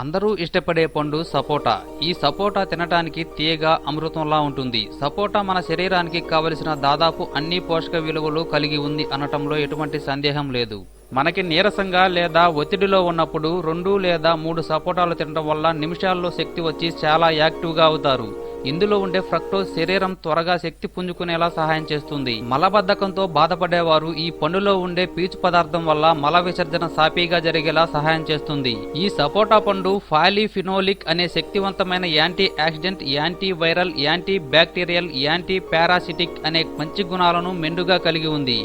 అందరూ ఇష్టపడే పండు సపోటా. ఈ సపోటా తినటానికి తీయగా అమృతంలా ఉంటుంది. సపోటా మన శరీరానికి కావలసిన దాదాపు అన్ని పోషక విలువలు కలిగి ఉంది అనటంలో ఎటువంటి సందేహం లేదు. మనకి నీరసంగా లేదా ఒత్తిడిలో ఉన్నప్పుడు రెండు లేదా మూడు సపోటాలు తినడం వల్ల నిమిషాల్లో శక్తి వచ్చి చాలా యాక్టివ్గా అవుతారు. ఇందులో ఉండే ఫ్రక్టోజ్ శరీరం త్వరగా శక్తి పుంజుకునేలా సహాయం చేస్తుంది. మలబద్ధకంతో బాధపడేవారు ఈ పండులో ఉండే పీచు పదార్థం వల్ల మల విసర్జన సాపీగా జరిగేలా సహాయం చేస్తుంది. ఈ సపోటా పండు ఫాలిఫినోలిక్ అనే శక్తివంతమైన antioxidant antiviral antibacterial antiparasitic అనే మంచి గుణాలను మెండుగా కలిగి ఉంది.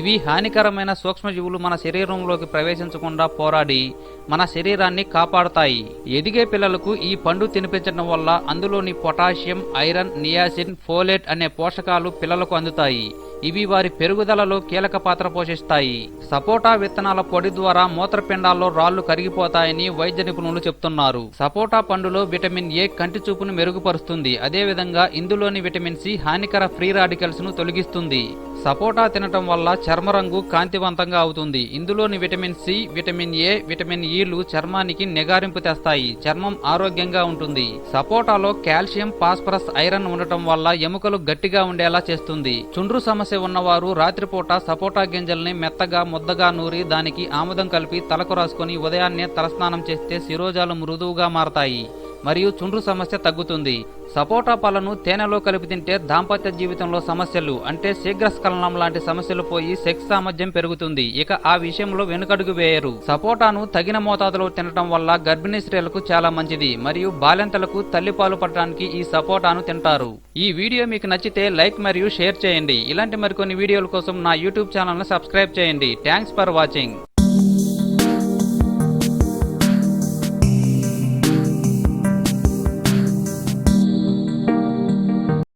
ఇవి హానికరమైన సూక్ష్మజీవులు మన శరీరంలోకి ప్రవేశించకుండా పోరాడి మన శరీరాన్ని కాపాడుతాయి. ఎదిగే పిల్లలకు ఈ పండు తినిపించడం వల్ల అందులోని పొటాషియం ఐరన్ నియాసిన్ ఫోలేట్ అనే పోషకాలు పిల్లలకు అందుతాయి. ఇవి వారి పెరుగుదలలో కీలక పాత్ర పోషిస్తాయి. సపోటా విత్తనాల పొడి ద్వారా మూత్రపిండాల్లో రాళ్ళు కరిగిపోతాయని వైద్య నిపుణులు చెప్తున్నారు. సపోటా పండులో విటమిన్ ఏ కంటి చూపును మెరుగుపరుస్తుంది. అదేవిధంగా ఇందులోని విటమిన్ సి హానికర ఫ్రీ రాడికల్స్ను తొలగిస్తుంది. సపోటా తినటం వల్ల చర్మ రంగు కాంతివంతంగా అవుతుంది. ఇందులోని vitamin C vitamin A vitamin ఈలు చర్మానికి నిగారింపు తెస్తాయి. చర్మం ఆరోగ్యంగా ఉంటుంది. సపోటాలో కాల్షియం ఫాస్ఫరస్ ఐరన్ ఉండటం వల్ల ఎముకలు గట్టిగా ఉండేలా చేస్తుంది. చుండ్రు సమస్య ఉన్నవారు రాత్రిపూట సపోటా గింజల్ని మెత్తగా ముద్దగా నూరి దానికి ఆముదం కలిపి తలకు రాసుకొని ఉదయాన్నే తలస్నానం చేస్తే శిరోజాలు మృదువుగా మారతాయి. మరియు చుండ్రు సమస్య తగ్గుతుంది. సపోటా పళ్ళను తేనెలో కలిపి తింటే దాంపత్య జీవితంలో సమస్యలు అంటే శీఘ్రస్ఖలనం లాంటి సమస్యలు పోయి సెక్స్ సామర్థ్యం పెరుగుతుంది. ఇక ఆ విషయంలో వెనుకడుగు వేయరు. సపోటాను తగిన మోతాదులో తినటం వల్ల గర్భిణీ స్త్రీలకు చాలా మంచిది మరియు బాలెంతలకు తల్లిపాలు పట్టడానికి ఈ సపోటాను తింటారు. ఈ వీడియో మీకు నచ్చితే లైక్ మరియు షేర్ చేయండి. ఇలాంటి మరికొన్ని వీడియోల కోసం నా యూట్యూబ్ ఛానల్ను సబ్స్క్రైబ్ చేయండి. Thanks for watching.